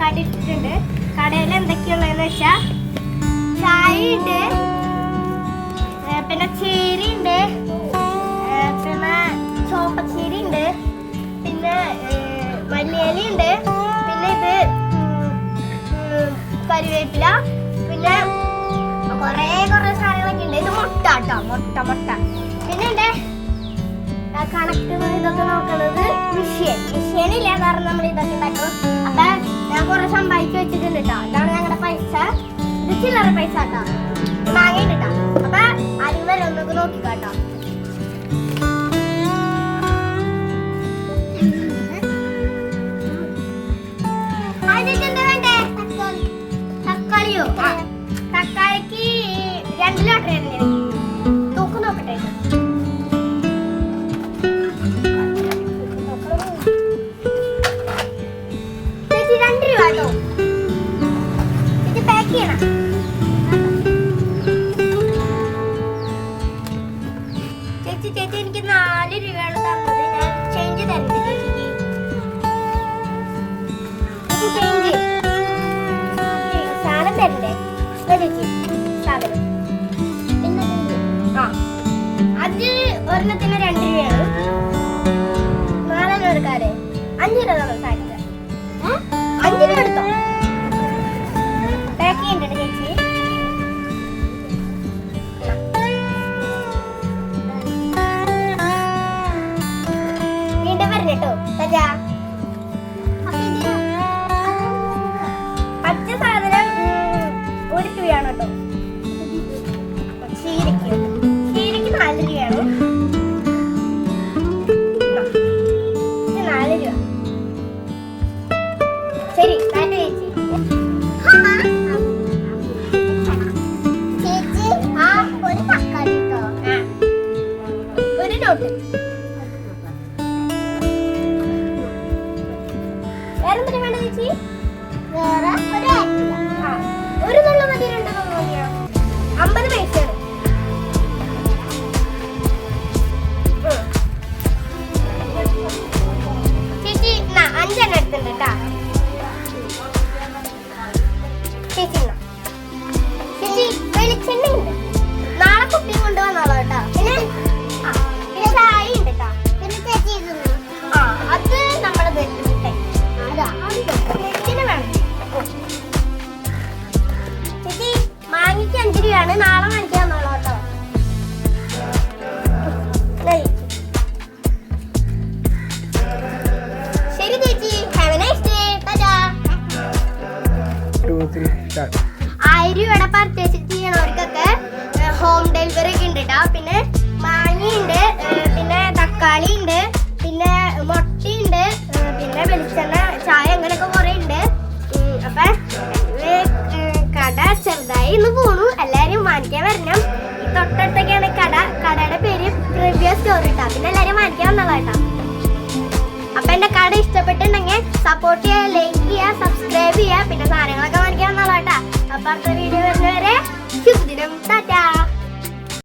കട ഇട്ടിട്ടുണ്ട് കടയിൽ എന്തൊക്കെയുള്ളതെന്ന് വെച്ചാൽ ചായ ഉണ്ട് പിന്നെ ചേരി ഉണ്ട് പിന്നെ ചോപ്പച്ചേരി ഉണ്ട് പിന്നെ മല്ലിയലി ഉണ്ട് പിന്നെ ഇത് ഉം, പിന്നെ കുറേ കുറേ സാധനങ്ങളൊക്കെ ഉണ്ട്. ഇത് മുട്ട കേട്ടോ മുട്ട മുട്ട. പിന്നെ ഉണ്ട് കണക്ട് ഇതൊക്കെ നോക്കുന്നത് മിഷ്യൻ. മിഷ്യനില്ല കാരണം നമ്മൾ ഇതൊക്കെ ഉണ്ടാക്കും. അപ്പൊ ഞാൻ കുറെ സമ്പാദിച്ചു വെച്ചിട്ടുണ്ട് കേട്ടോ അതാണ് ഞങ്ങളുടെ പൈസ. ഇത് ചില്ലറ പൈസ കേട്ടോ വാങ്ങിയിട്ട് കേട്ടോ അപ്പൊ ആദ്യം വരെ ഒന്നൊക്കെ നോക്കിക്കാട്ടോ തക്കാളിയോ? തക്കാളിക്ക് രണ്ട് ലോട്ടറി ചേച്ചി ചേച്ചി എനിക്ക് നാല് രൂപയാണ് തന്നത്. ഞാൻ ചേഞ്ച് തരുന്നത് ചേച്ചിക്ക് ചേച്ചി ചേഞ്ച് സാധനം തരണ്ടേ? ചേച്ചി സാധനം. ആ അത് ഒരെണ്ണത്തിന് രണ്ട് രൂപയാണ്. നാലെണ്ണം എടുക്കാതെ അഞ്ച് രൂപ സാധിച്ചത് അഞ്ച് രൂപ എടുത്തോ? വരണേട്ടോ പച്ച സാധനം ഒരു രൂപയാണ് കേട്ടോ. ചീരയ്ക്ക് ചീരയ്ക്ക് നാല് രൂപയാണ് നാല് രൂപ. ശരി താറ്റ ചേച്ചി. ചേച്ചി ആ ഒരു തക്കാളി കേട്ടോ ഒരു നോട്ട്. si മാങ്ങിക്ക് അഞ്ച് നാളെ വാങ്ങിക്കാൻ വന്നോളൂ കേട്ടോ ശരി ചേച്ചി. Have a nice day tata ആയിരം രൂപയുടെ പർച്ചേസ് ചെയ്യണവർക്കൊക്കെ ഹോം ഡെലിവറി ഒക്കെ ഉണ്ട് കേട്ടോ പിന്നെ ഉണ്ട് പിന്നെ തക്കാളി ഉണ്ട് പിന്നെ മുട്ടയുണ്ട് ഉണ്ട് പിന്നെ വെളിച്ചെണ്ണ ചായ അങ്ങനെയൊക്കെ കുറേ ഉണ്ട്. അപ്പൊ കട ചെറുതായി ഇന്ന് പോണു. വാങ്ങിക്കാൻ വരണം. ഈ തൊട്ടടുത്തൊക്കെയാണ് കട. കടയുടെ പേര് പ്രിവ്യ സ്റ്റോർ കേട്ടോ പിന്നെ എല്ലാവരും വാങ്ങിക്കാൻ വന്നതാ കേട്ടോ അപ്പൊ എന്റെ കട ഇഷ്ടപ്പെട്ടിട്ടുണ്ടെങ്കിൽ സപ്പോർട്ട് ചെയ്യുക ലൈക്ക് ചെയ്യുക സബ്സ്ക്രൈബ് ചെയ്യുക പിന്നെ സാധനങ്ങളൊക്കെ വാങ്ങിക്കാൻ വന്നോളാം കേട്ടോ അപ്പൊ അടുത്ത വീഡിയോ വരുന്നവരെ ശുഭദിനം. ടാറ്റാ.